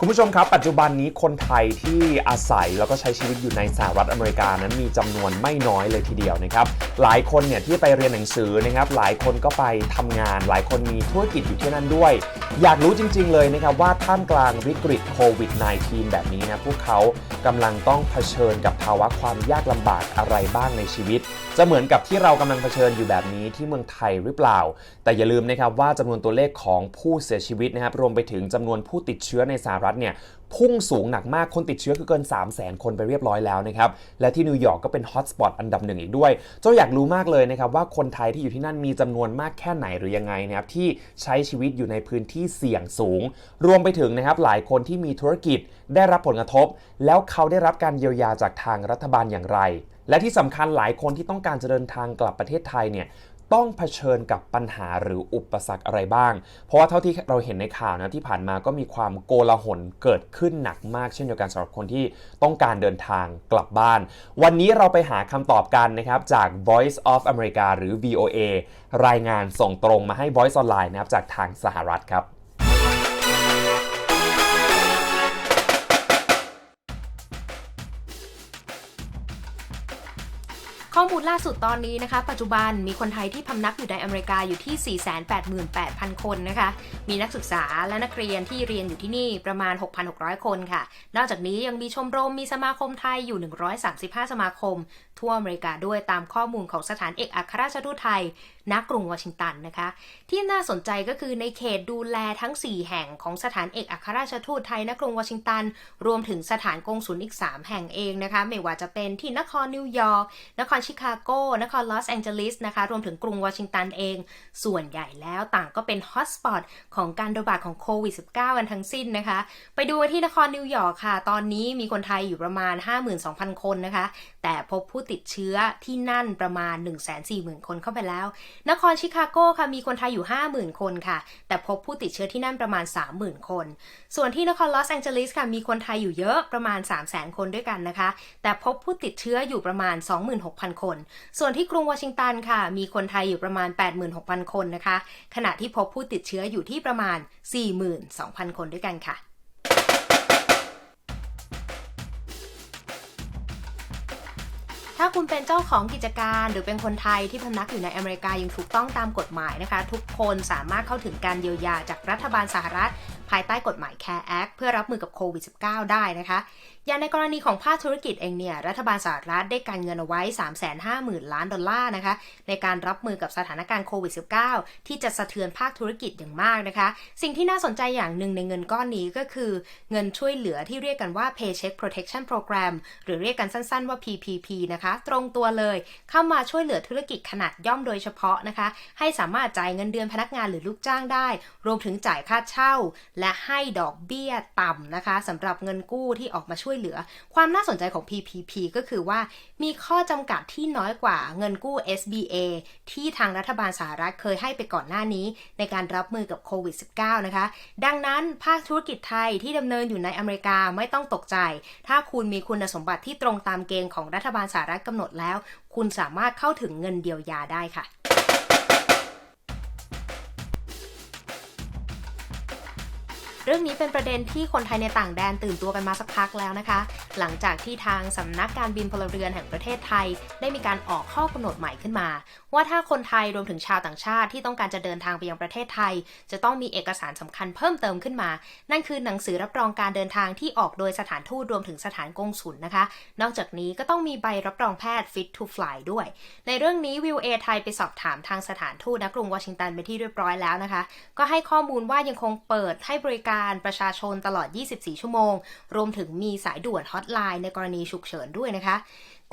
คุณผู้ชมครับ ปัจจุบันนี้คนไทยที่อาศัยแล้วก็ใช้ชีวิตอยู่ในสหรัฐอเมริกานั้นมีจำนวนไม่น้อยเลยทีเดียวนะครับหลายคนเนี่ยที่ไปเรียนหนังสือนะครับหลายคนก็ไปทำงาน หลายคนมีธุรกิจอยู่ที่นั่นด้วย อยากรู้จริง ๆ เลยนะครับว่าท่ามกลางวิกฤตโควิด -19 แบบนี้นะพวกเขากำลังต้องเผชิญกับภาวะความยากลำบากอะไรบ้างในชีวิต จะเหมือนกับที่เรากำลังเผชิญอยู่แบบนี้ที่เมืองไทยหรือเปล่า แต่อย่าลืมนะครับว่าจำนวนตัวเลขของผู้เสียชีวิตนะครับรวมไปถึงจำนวนผู้ติดเชื้อในสหรัฐเนี่ยพุ่งสูงหนักมากคนติดเชื้อคือเกิน 3 0 0 0 0 0 คนไปเรียบร้อยแล้วนะครับ และที่นิวยอร์กก็เป็นฮอตสปอตอันดับหนึ่งอีกด้วย เจ้าอยากรู้มากเลยนะครับว่าคนไทยที่อยู่ที่นั่นมีจำนวนมากแค่ไหนหรือยังไงนะครับที่ใช้ชีวิตอยู่ในพื้นที่เสี่ยงสูง รวมไปถึงนะครับหลายคนที่มีธุรกิจได้รับผลกระทบ แล้วเขาได้รับการเยียวยาจากทางรัฐบาลอย่างไรและที่สำคัญหลายคนที่ต้องการจะเดินทางกลับประเทศไทยเนี่ย ต้องเผชิญกับปัญหาหรืออุปสรรคอะไรบ้าง เพราะว่าเท่าที่เราเห็นในข่าวนะที่ผ่านมาก็มีความโกลาหลเกิดขึ้นหนักมากเช่นเดียวกันสำหรับคนที่ต้องการเดินทางกลับบ้าน วันนี้เราไปหาคำตอบกันนะครับจาก Voice of America หรือ VOA รายงานส่งตรงมาให้ Voice Online นะครับจากทางสหรัฐครับ ข้อมูลล่าสุดตอนนี้นะคะ ปัจจุบันมีคนไทยที่พำนักอยู่ในอเมริกาอยู่ที่ 488,000 คนนะคะ มีนักศึกษาและนักเรียนที่เรียนอยู่ที่นี่ประมาณ 6,600 คนค่ะ นอกจากนี้ยังมีชมรมมีสมาคมไทยอยู่ 135 สมาคม ทั่วอเมริกาด้วยตามข้อมูลของสถานเอกอัครราชทูตไทยณกรุงวอชิงตันนะคะ ที่น่าสนใจก็คือในเขตดูแลทั้ง 4 แห่งของสถานเอกอัครราชทูตไทยณกรุงวอชิงตัน รวมถึงสถานกงสุลอีก 3 แห่งเองนะคะ ไม่ว่าจะเป็นที่นครนิวยอร์กนครชิคาโกนครลอสแองเจลิสนะคะรวมถึงกรุงวอชิงตันเอง ส่วนใหญ่แล้วต่างก็เป็นฮอตสปอตของการระบาดของโควิด -19 กันทั้งสิ้นนะคะ ไปดูที่นครนิวยอร์กค่ะ ตอนนี้มีคนไทยอยู่ประมาณ 52,000 คนนะคะ แต่พบผู้ติดเชื้อที่นั่นประมาณ 140,000 คนเข้าไปแล้วนครชิคาโกค่ะมีคนไทยอยู่ 50,000 คนค่ะ แต่พบผู้ติดเชื้อที่นั่นประมาณ 30,000 คน ส่วนที่นครลอสแองเจลิสค่ะมีคนไทยอยู่เยอะประมาณ 300,000 คนด้วยกันนะคะ แต่พบผู้ติดเชื้ออยู่ประมาณ 26,000 คน ส่วนที่กรุงวอชิงตันค่ะ มีคนไทยอยู่ประมาณ 86,000 คนนะคะ ขณะที่พบผู้ติดเชื้ออยู่ที่ประมาณ 42,000 คนด้วยกันค่ะ ถ้าคุณเป็นเจ้าของกิจการหรือเป็นคนไทยที่พำนักอยู่ในอเมริกายังถูกต้องตามกฎหมายนะคะ ทุกคนสามารถเข้าถึงการเยียวยาจากรัฐบาลสหรัฐ ภายใต้กฎหมาย CARE Act เพื่อรับมือกับโควิด -19 ได้นะคะ อย่างในกรณีของภาคธุรกิจเองเนี่ย รัฐบาลสหรัฐได้การเงินเอาไว้ 350,000 ล้านดอลลาร์นะคะ ในการรับมือกับสถานการณ์โควิด -19 ที่จะสะเทือนภาคธุรกิจอย่างมากนะคะ สิ่งที่น่าสนใจอย่างหนึ่งในเงินก้อนนี้ก็คือเงินช่วยเหลือที่เรียกกันว่า Paycheck Protection Program หรือเรียกกันสั้นๆว่า PPP นะคะ ตรงตัวเลยเข้ามาช่วยเหลือธุรกิจขนาดย่อมโดยเฉพาะนะคะ ให้สามารถจ่ายเงินเดือนพนักงานหรือลูกจ้างได้ รวมถึงจ่ายค่าเช่า และให้ดอกเบี้ยต่ำนะคะสำหรับเงินกู้ที่ออกมาช่วยเหลือ ความน่าสนใจของ PPP ก็คือว่ามีข้อจำกัดที่น้อยกว่าเงินกู้ SBA ที่ทางรัฐบาลสหรัฐเคยให้ไปก่อนหน้านี้ ในการรับมือกับโควิด -19 นะคะ ดังนั้นภาคธุรกิจไทยที่ดำเนินอยู่ในอเมริกาไม่ต้องตกใจ ถ้าคุณมีคุณสมบัติที่ตรงตามเกณฑ์ของรัฐบาลสหรัฐกำหนดแล้ว คุณสามารถเข้าถึงเงินเดียวยาได้ค่ะ เรื่องนี้เป็นประเด็นที่คนไทยในต่างแดนตื่นตัวกันมาสักพักแล้วนะคะ หลังจากที่ทางสำนักการบินพลเรือนแห่งประเทศไทย ได้มีการออกข้อกำหนดใหม่ขึ้นมา ว่าถ้าคนไทยรวมถึงชาวต่างชาติที่ต้องการจะเดินทางไปยังประเทศไทย จะต้องมีเอกสารสำคัญเพิ่มเติมขึ้นมา นั่นคือหนังสือรับรองการเดินทางที่ออกโดยสถานทูตรวมถึงสถานกงสุลนะคะ นอกจากนี้ก็ต้องมีใบรับรองแพทย์ Fit to Fly ด้วย ในเรื่องนี้วิวเอไทยไปสอบถามทางสถานทูตณกรุงวอชิงตันเป็นที่เรียบร้อยแล้วนะคะ ก็ให้ข้อมูลว่ายังคงเปิดให้บริการประชาชนตลอด 24 ชั่วโมง รวมถึงมีสายด่วนฮอตไลน์ในกรณีฉุกเฉินด้วยนะคะ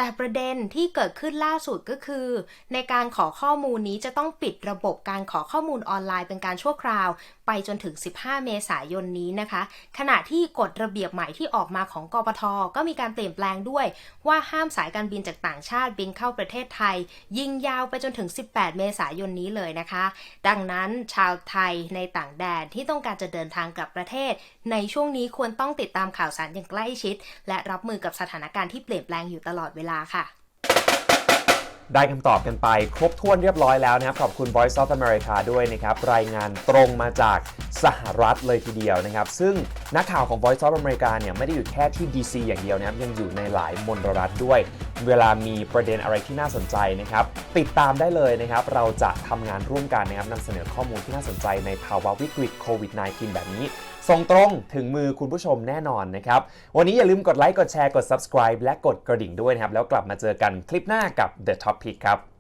แต่ประเด็นที่เกิดขึ้นล่าสุดก็คือ ในการขอข้อมูลนี้จะต้องปิดระบบการขอข้อมูลออนไลน์เป็นการชั่วคราว ไปจนถึง 15 เมษายนนี้นะคะ ขณะที่กฎระเบียบใหม่ที่ออกมาของกปทก็มีการเปลี่ยนแปลงด้วย ว่าห้ามสายการบินจากต่างชาติบินเข้าประเทศไทย ยิงยาวไปจนถึง 18 เมษายนนี้เลยนะคะ ดังนั้นชาวไทยในต่างแดนที่ต้องการจะเดินทางกลับประเทศ ในช่วงนี้ควรต้องติดตามข่าวสารอย่างใกล้ชิด และรับมือกับสถานการณ์ที่เปลี่ยนแปลงอยู่ตลอดเวลาค่ะ ได้คำตอบกันไป ครบถ้วนเรียบร้อยแล้วนะครับ ขอบคุณ Voice of America ด้วยนะครับ รายงานตรงมาจากสหรัฐเลยทีเดียวนะครับ ซึ่งนักข่าวของ Voice of America เนี่ยไม่ได้อยู่แค่ที่ DC อย่างเดียวนะครับ ยังอยู่ในหลายมณฑลรัฐด้วย เวลามีประเด็นอะไรที่น่าสนใจนะครับ ติดตามได้เลยนะครับ เราจะทำงานร่วมกันนะครับนำเสนอข้อมูลที่น่าสนใจในภาวะวิกฤตโควิด -19 แบบนี้ ส่งตรงถึงมือคุณผู้ชมแน่นอนนะครับ วันนี้อย่าลืมกดไลค์ กดแชร์ กด subscribe และกดกระดิ่งด้วยนะครับ แล้วกลับมาเจอกันคลิปหน้ากับ The Topic ครับ